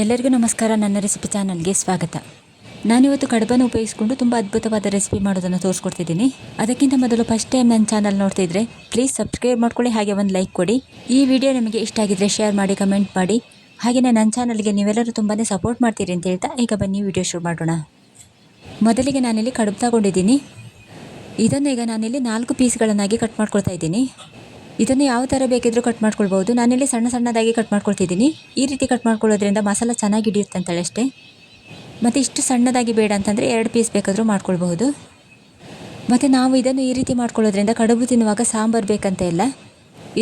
ಎಲ್ಲರಿಗೂ ನಮಸ್ಕಾರ. ನನ್ನ ರೆಸಿಪಿ ಚಾನಲ್ಗೆ ಸ್ವಾಗತ. ನಾನಿವತ್ತು ಕಡಬನ್ನು ಉಪಯೋಗಿಸಿಕೊಂಡು ತುಂಬ ಅದ್ಭುತವಾದ ರೆಸಿಪಿ ಮಾಡೋದನ್ನು ತೋರಿಸ್ಕೊಡ್ತಿದ್ದೀನಿ. ಅದಕ್ಕಿಂತ ಮೊದಲು ಫಸ್ಟ್ ಟೈಮ್ ನನ್ನ ಚಾನಲ್ ನೋಡ್ತಿದ್ರೆ ಪ್ಲೀಸ್ ಸಬ್ಸ್ಕ್ರೈಬ್ ಮಾಡ್ಕೊಳ್ಳಿ, ಹಾಗೆ ಒಂದು ಲೈಕ್ ಕೊಡಿ. ಈ ವಿಡಿಯೋ ನಿಮಗೆ ಇಷ್ಟ ಆಗಿದ್ರೆ ಶೇರ್ ಮಾಡಿ ಕಮೆಂಟ್ ಮಾಡಿ. ಹಾಗೆಯೇ ನನ್ನ ಚಾನಲ್ಗೆ ನೀವೆಲ್ಲರೂ ತುಂಬಾ ಸಪೋರ್ಟ್ ಮಾಡ್ತೀರಿ ಅಂತ ಹೇಳ್ತಾ ಈಗ ಬನ್ನಿ ವಿಡಿಯೋ ಶುರು ಮಾಡೋಣ. ಮೊದಲಿಗೆ ನಾನಿಲ್ಲಿ ಕಡುಬು ತಗೊಂಡಿದ್ದೀನಿ. ಇದನ್ನು ಈಗ ನಾನಿಲ್ಲಿ ನಾಲ್ಕು ಪೀಸ್ಗಳನ್ನಾಗಿ ಕಟ್ ಮಾಡ್ಕೊಳ್ತಾ ಇದ್ದೀನಿ. ಇದನ್ನು ಯಾವ ಥರ ಬೇಕಿದ್ರೂ ಕಟ್ ಮಾಡ್ಕೊಳ್ಬೋದು ನಾನಿಲ್ಲಿ ಸಣ್ಣ ಸಣ್ಣದಾಗಿ ಕಟ್ ಮಾಡ್ಕೊಳ್ತಿದ್ದೀನಿ. ಈ ರೀತಿ ಕಟ್ ಮಾಡ್ಕೊಳ್ಳೋದ್ರಿಂದ ಮಸಾಲ ಚೆನ್ನಾಗಿ ಹಿಡಿಯುತ್ತೆ ಅಂತೇಳಿ ಅಷ್ಟೇ. ಮತ್ತು ಇಷ್ಟು ಸಣ್ಣದಾಗಿ ಬೇಡ ಅಂತಂದರೆ ಎರಡು ಪೀಸ್ ಬೇಕಾದರೂ ಮಾಡ್ಕೊಳ್ಬಹುದು. ಮತ್ತು ನಾವು ಇದನ್ನು ಈ ರೀತಿ ಮಾಡ್ಕೊಳ್ಳೋದ್ರಿಂದ ಕಡುಬು ತಿನ್ನುವಾಗ ಸಾಂಬಾರು ಬೇಕಂತ ಇಲ್ಲ.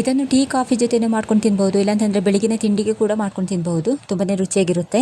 ಇದನ್ನು ಟೀ, ಕಾಫಿ ಜೊತೆಯೇ ಮಾಡ್ಕೊಂಡು ತಿನ್ಬೋದು ಇಲ್ಲಾಂತಂದರೆ ಬೆಳಗಿನ ತಿಂಡಿಗೆ ಕೂಡ ಮಾಡ್ಕೊಂಡು ತಿನ್ಬೋದು ತುಂಬಾ ರುಚಿಯಾಗಿರುತ್ತೆ.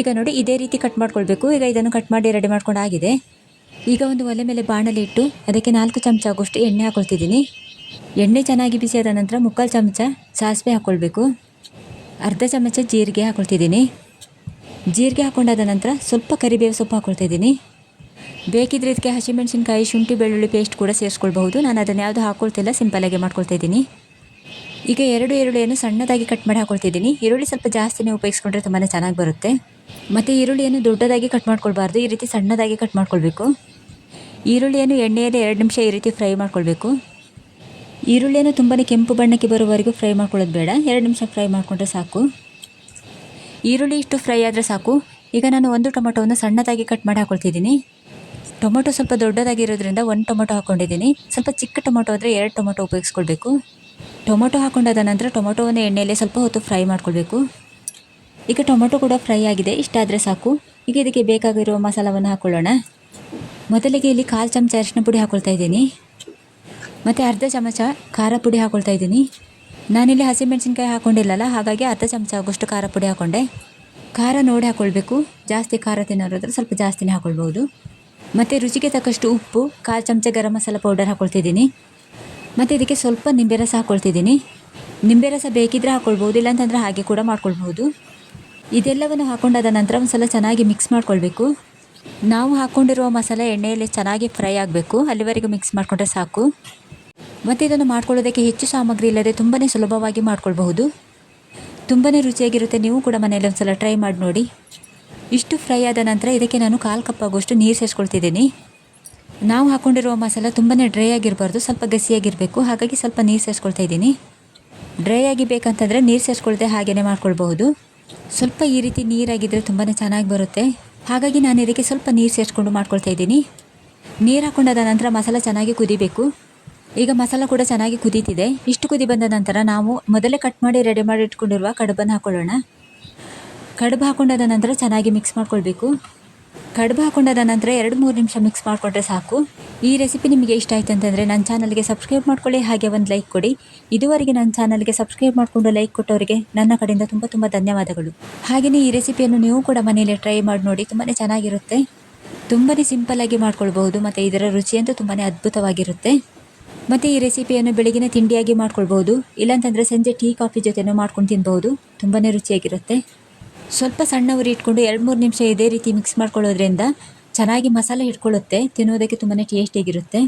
ಈಗ ನೋಡಿ, ಇದೇ ರೀತಿ ಕಟ್ ಮಾಡ್ಕೊಳ್ಬೇಕು. ಈಗ ಇದನ್ನು ಕಟ್ ಮಾಡಿ ರೆಡಿ ಮಾಡ್ಕೊಂಡು ಆಗಿದೆ ಈಗ ಒಂದು ಒಲೆ ಮೇಲೆ ಬಾಣಲೆ ಇಟ್ಟು ಅದಕ್ಕೆ ನಾಲ್ಕು ಚಮಚ ಆಗೋಷ್ಟು ಎಣ್ಣೆ ಹಾಕೊಳ್ತಿದ್ದೀನಿ. ಎಣ್ಣೆ ಚೆನ್ನಾಗಿ ಬಿಸಿಯಾದ ನಂತರ ಮುಕ್ಕಾಲು ಚಮಚ ಸಾಸಿವೆ ಹಾಕ್ಕೊಳ್ಬೇಕು ಅರ್ಧ ಚಮಚ ಜೀರಿಗೆ ಹಾಕ್ಕೊಳ್ತಿದ್ದೀನಿ ಜೀರಿಗೆ ಹಾಕ್ಕೊಂಡಾದ ನಂತರ ಸ್ವಲ್ಪ ಕರಿಬೇವು ಸೊಪ್ಪು ಹಾಕ್ಕೊಳ್ತಿದ್ದೀನಿ ಬೇಕಿದ್ರೆ ಇದಕ್ಕೆ ಹಸಿಮೆಣಸಿನ್ಕಾಯಿ, ಶುಂಠಿ, ಬೆಳ್ಳುಳ್ಳಿ ಪೇಸ್ಟ್ ಕೂಡ ಸೇರಿಸ್ಕೊಳ್ಬಹುದು. ನಾನು ಅದನ್ನು ಯಾವುದು ಹಾಕ್ಕೊಳ್ತಿಲ್ಲ ಸಿಂಪಲಾಗಿ ಮಾಡ್ಕೊಳ್ತಾ ಇದ್ದೀನಿ ಈಗ ಎರಡು ಈರುಳ್ಳಿಯನ್ನು ಸಣ್ಣದಾಗಿ ಕಟ್ ಮಾಡಿ ಹಾಕ್ಕೊಳ್ತಿದ್ದೀನಿ ಈರುಳ್ಳಿ ಸ್ವಲ್ಪ ಜಾಸ್ತಿನೇ ಉಪಯೋಗಿಸ್ಕೊಂಡ್ರೆ ತುಂಬಾ ಚೆನ್ನಾಗಿ ಬರುತ್ತೆ. ಮತ್ತು ಈರುಳ್ಳಿಯನ್ನು ದೊಡ್ಡದಾಗಿ ಕಟ್ ಮಾಡ್ಕೊಳ್ಬಾರ್ದು. ಈ ರೀತಿ ಸಣ್ಣದಾಗಿ ಕಟ್ ಮಾಡ್ಕೊಳ್ಬೇಕು. ಈರುಳ್ಳಿಯನ್ನು ಎಣ್ಣೆಯಲ್ಲಿ ಎರಡು ನಿಮಿಷ ಈ ರೀತಿ ಫ್ರೈ ಮಾಡ್ಕೊಳ್ಬೇಕು. ಈರುಳ್ಳಿಯನ್ನು ತುಂಬಾ ಕೆಂಪು ಬಣ್ಣಕ್ಕೆ ಬರುವವರೆಗೂ ಫ್ರೈ ಮಾಡ್ಕೊಳ್ಳೋದು ಬೇಡ. ಎರಡು ನಿಮಿಷ ಫ್ರೈ ಮಾಡಿಕೊಂಡ್ರೆ ಸಾಕು. ಈರುಳ್ಳಿ ಇಷ್ಟು ಫ್ರೈ ಆದರೆ ಸಾಕು. ಈಗ ನಾನು ಒಂದು ಟೊಮೊಟೊವನ್ನು ಸಣ್ಣದಾಗಿ ಕಟ್ ಮಾಡಿ ಹಾಕೊಳ್ತಿದ್ದೀನಿ. ಟೊಮೊಟೊ ಸ್ವಲ್ಪ ದೊಡ್ಡದಾಗಿರೋದ್ರಿಂದ ಒಂದು ಟೊಮೊಟೊ ಹಾಕ್ಕೊಂಡಿದ್ದೀನಿ ಸ್ವಲ್ಪ ಚಿಕ್ಕ ಟೊಮೊಟೊ ಆದರೆ ಎರಡು ಟೊಮೊಟೊ ಉಪಯೋಗಿಸ್ಕೊಳ್ಬೇಕು. ಟೊಮೊಟೊ ಹಾಕೊಂಡಾದ ನಂತರ ಟೊಮೊಟೊವನ್ನು ಎಣ್ಣೆಯಲ್ಲೇ ಸ್ವಲ್ಪ ಹೊತ್ತು ಫ್ರೈ ಮಾಡ್ಕೊಳ್ಬೇಕು. ಈಗ ಟೊಮೊಟೊ ಕೂಡ ಫ್ರೈ ಆಗಿದೆ. ಇಷ್ಟಾದರೆ ಸಾಕು. ಈಗ ಇದಕ್ಕೆ ಬೇಕಾಗಿರುವ ಮಸಾಲವನ್ನು ಹಾಕ್ಕೊಳ್ಳೋಣ ಮೊದಲಿಗೆ ಇಲ್ಲಿ ಕಾಲು ಚಮಚ ಅರಿಶಿನ ಪುಡಿ ಹಾಕ್ಕೊಳ್ತಾ ಇದ್ದೀನಿ. ಮತ್ತು ಅರ್ಧ ಚಮಚ ಖಾರ ಪುಡಿ ಹಾಕ್ಕೊಳ್ತಾ ಇದ್ದೀನಿ. ನಾನಿಲ್ಲಿ ಹಸಿಮೆಣಸಿನ್ಕಾಯಿ ಹಾಕ್ಕೊಂಡಿಲ್ಲಲ್ಲ ಹಾಗಾಗಿ ಅರ್ಧ ಚಮಚ ಆಗೋಷ್ಟು ಖಾರ ಪುಡಿ ಹಾಕ್ಕೊಂಡೆ ಖಾರ ನೋಡಿ ಹಾಕ್ಕೊಳ್ಬೇಕು ಜಾಸ್ತಿ ಖಾರ ತಿನ್ನೋರಾದ್ರೆ ಸ್ವಲ್ಪ ಜಾಸ್ತಿನೇ ಹಾಕ್ಕೊಳ್ಬೋದು ಮತ್ತು ರುಚಿಗೆ ತಕ್ಕಷ್ಟು ಉಪ್ಪು, ಕಾಲು ಚಮಚ ಗರಂ ಮಸಾಲ ಪೌಡರ್ ಹಾಕ್ಕೊಳ್ತಿದ್ದೀನಿ ಮತ್ತು ಇದಕ್ಕೆ ಸ್ವಲ್ಪ ನಿಂಬೆ ರಸ ಹಾಕ್ಕೊಳ್ತಿದ್ದೀನಿ ನಿಂಬೆ ರಸ ಬೇಕಿದ್ರೆ ಹಾಕ್ಕೊಳ್ಬೋದು ಇಲ್ಲಾಂತಂದರೆ ಹಾಗೆ ಕೂಡ ಮಾಡ್ಕೊಳ್ಬೋದು. ಇದೆಲ್ಲವನ್ನು ಹಾಕ್ಕೊಂಡಾದ ನಂತರ ಒಂದು ಸಲ ಚೆನ್ನಾಗಿ ಮಿಕ್ಸ್ ಮಾಡ್ಕೊಳ್ಬೇಕು. ನಾವು ಹಾಕ್ಕೊಂಡಿರುವ ಮಸಾಲೆ ಎಣ್ಣೆಯಲ್ಲಿ ಚೆನ್ನಾಗಿ ಫ್ರೈ ಆಗಬೇಕು. ಅಲ್ಲಿವರೆಗೂ ಮಿಕ್ಸ್ ಮಾಡಿಕೊಂಡ್ರೆ ಸಾಕು. ಮತ್ತು ಇದನ್ನು ಮಾಡ್ಕೊಳ್ಳೋದಕ್ಕೆ ಹೆಚ್ಚು ಸಾಮಗ್ರಿ ಇಲ್ಲದೆ ತುಂಬಾ ಸುಲಭವಾಗಿ ಮಾಡ್ಕೊಳ್ಬಹುದು. ತುಂಬಾ ರುಚಿಯಾಗಿರುತ್ತೆ. ನೀವು ಕೂಡ ಮನೆಯಲ್ಲಿ ಒಂದು ಸಲ ಟ್ರೈ ಮಾಡಿ ನೋಡಿ. ಇಷ್ಟು ಫ್ರೈ ಆದ ನಂತರ ಇದಕ್ಕೆ ನಾನು ಕಾಲು ಕಪ್ ಆಗೋಷ್ಟು ನೀರು ಸೇರಿಸ್ಕೊಳ್ತಿದ್ದೀನಿ. ನಾವು ಹಾಕ್ಕೊಂಡಿರುವ ಮಸಾಲ ತುಂಬಾ ಡ್ರೈ ಆಗಿರಬಾರ್ದು. ಸ್ವಲ್ಪ ಗಸಿಯಾಗಿರಬೇಕು. ಹಾಗಾಗಿ ಸ್ವಲ್ಪ ನೀರು ಸೇರಿಸ್ಕೊಳ್ತಾ ಇದ್ದೀನಿ. ಡ್ರೈ ಆಗಿ ಬೇಕಂತಂದರೆ ನೀರು ಸೇರಿಸ್ಕೊಳ್ದೆ ಹಾಗೆಯೇ ಮಾಡ್ಕೊಳ್ಬಹುದು. ಸ್ವಲ್ಪ ಈ ರೀತಿ ನೀರಾಗಿದ್ದರೆ ತುಂಬಾ ಚೆನ್ನಾಗಿ ಬರುತ್ತೆ. ಹಾಗಾಗಿ ನಾನು ಇದಕ್ಕೆ ಸ್ವಲ್ಪ ನೀರು ಸೇರಿಸ್ಕೊಂಡು ಮಾಡ್ಕೊಳ್ತಾ ಇದ್ದೀನಿ. ನೀರು ಹಾಕ್ಕೊಂಡಾದ ನಂತರ ಮಸಾಲ ಚೆನ್ನಾಗಿ ಕುದಿಬೇಕು. ಈಗ ಮಸಾಲ ಕೂಡ ಚೆನ್ನಾಗಿ ಕುದೀತಿದೆ. ಇಷ್ಟು ಕುದಿ ಬಂದ ನಂತರ ನಾವು ಮೊದಲೇ ಕಟ್ ಮಾಡಿ ರೆಡಿ ಮಾಡಿ ಇಟ್ಕೊಂಡಿರುವ ಕಡುಬನ್ನು ಹಾಕೊಳ್ಳೋಣ. ಕಡುಬು ಹಾಕೊಂಡಾದ ನಂತರ ಚೆನ್ನಾಗಿ ಮಿಕ್ಸ್ ಮಾಡ್ಕೊಳ್ಬೇಕು. ಕಡುಬು ಹಾಕೊಂಡಾದ ನಂತರ ಎರಡು ಮೂರು ನಿಮಿಷ ಮಿಕ್ಸ್ ಮಾಡಿಕೊಂಡ್ರೆ ಸಾಕು. ಈ ರೆಸಿಪಿ ನಿಮಗೆ ಇಷ್ಟ ಆಯಿತು ಅಂತಂದರೆ ನನ್ನ ಚಾನಲ್ಗೆ ಸಬ್ಸ್ಕ್ರೈಬ್ ಮಾಡ್ಕೊಳ್ಳಿ, ಹಾಗೆ ಒಂದು ಲೈಕ್ ಕೊಡಿ. ಇದುವರೆಗೆ ನನ್ನ ಚಾನಲ್ಗೆ ಸಬ್ಸ್ಕ್ರೈಬ್ ಮಾಡಿಕೊಂಡು ಲೈಕ್ ಕೊಟ್ಟವರಿಗೆ ನನ್ನ ಕಡೆಯಿಂದ ತುಂಬ ತುಂಬ ಧನ್ಯವಾದಗಳು. ಹಾಗೆಯೇ ಈ ರೆಸಿಪಿಯನ್ನು ನೀವು ಕೂಡ ಮನೆಯಲ್ಲಿ ಟ್ರೈ ಮಾಡಿ ನೋಡಿ ತುಂಬಾ ಚೆನ್ನಾಗಿರುತ್ತೆ. ತುಂಬಾ ಸಿಂಪಲ್ಲಾಗಿ ಮಾಡ್ಕೊಳ್ಬಹುದು, ಮತ್ತು ಇದರ ರುಚಿಯಂತೂ ತುಂಬಾ ಅದ್ಭುತವಾಗಿರುತ್ತೆ. ಮತ್ತು ಈ ರೆಸಿಪಿಯನ್ನು ಬೆಳಗಿನ ತಿಂಡಿಯಾಗಿ ಮಾಡ್ಕೊಳ್ಬೋದು ಇಲ್ಲಾಂತಂದರೆ ಸಂಜೆ ಟೀ, ಕಾಫಿ ಜೊತೆನೂ ಮಾಡ್ಕೊಂಡು ತಿನ್ಬೋದು ತುಂಬಾ ರುಚಿಯಾಗಿರುತ್ತೆ. ಸ್ವಲ್ಪ ಸಣ್ಣ ಉರಿ ಇಟ್ಕೊಂಡು ಎರಡು ಮೂರು ನಿಮಿಷ ಇದೇ ರೀತಿ ಮಿಕ್ಸ್ ಮಾಡ್ಕೊಳ್ಳೋದ್ರಿಂದ ಚೆನ್ನಾಗಿ ಮಸಾಲೆ ಹಿಡ್ಕೊಳ್ಳುತ್ತೆ. ತಿನ್ನೋದಕ್ಕೆ ತುಂಬಾ ಟೇಸ್ಟಿಯಾಗಿರುತ್ತೆ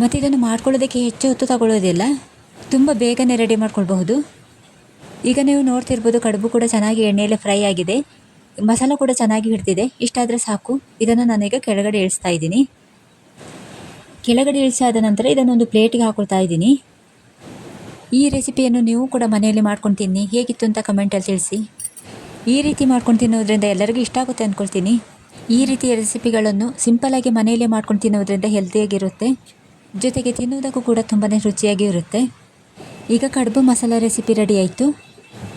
ಮತ್ತು ಇದನ್ನು ಮಾಡ್ಕೊಳ್ಳೋದಕ್ಕೆ ಹೆಚ್ಚು ಹೊತ್ತು ತಗೊಳ್ಳೋದಿಲ್ಲ. ತುಂಬ ಬೇಗನೆ ರೆಡಿ ಮಾಡ್ಕೊಳ್ಬಹುದು. ಈಗ ನೀವು ನೋಡ್ತಿರ್ಬೋದು ಕಡುಬು ಕೂಡ ಚೆನ್ನಾಗಿ ಎಣ್ಣೆಯಲ್ಲಿ ಫ್ರೈ ಆಗಿದೆ. ಮಸಾಲ ಕೂಡ ಚೆನ್ನಾಗಿ ಹಿಡ್ತಿದೆ ಇಷ್ಟಾದರೆ ಸಾಕು. ಇದನ್ನು ನಾನೀಗ ಕೆಳಗಡೆ ಇಳಿಸ್ತಾ ಇದ್ದೀನಿ. ಕೆಳಗಡೆ ಇಳಿಸಾದ ನಂತರ ಇದನ್ನೊಂದು ಪ್ಲೇಟಿಗೆ ಹಾಕೊಳ್ತಾ ಇದ್ದೀನಿ. ಈ ರೆಸಿಪಿಯನ್ನು ನೀವು ಕೂಡ ಮನೆಯಲ್ಲಿ ಮಾಡ್ಕೊಂಡು ತಿನ್ನಿ ಹೇಗಿತ್ತು ಅಂತ ಕಮೆಂಟಲ್ಲಿ ತಿಳಿಸಿ. ಈ ರೀತಿ ಮಾಡ್ಕೊಂಡು ತಿನ್ನೋದ್ರಿಂದ ಎಲ್ಲರಿಗೂ ಇಷ್ಟ ಆಗುತ್ತೆ ಅಂದ್ಕೊಳ್ತೀನಿ ಈ ರೀತಿಯ ರೆಸಿಪಿಗಳನ್ನು ಸಿಂಪಲಾಗಿ ಮನೆಯಲ್ಲೇ ಮಾಡ್ಕೊಂಡು ತಿನ್ನೋದ್ರಿಂದ ಹೆಲ್ತಿಯಾಗಿರುತ್ತೆ ಜೊತೆಗೆ ತಿನ್ನೋದಕ್ಕೂ ಕೂಡ ತುಂಬಾ ರುಚಿಯಾಗಿ ಇರುತ್ತೆ. ಈಗ ಕಡುಬು ಮಸಾಲ ರೆಸಿಪಿ ರೆಡಿ ಆಯಿತು.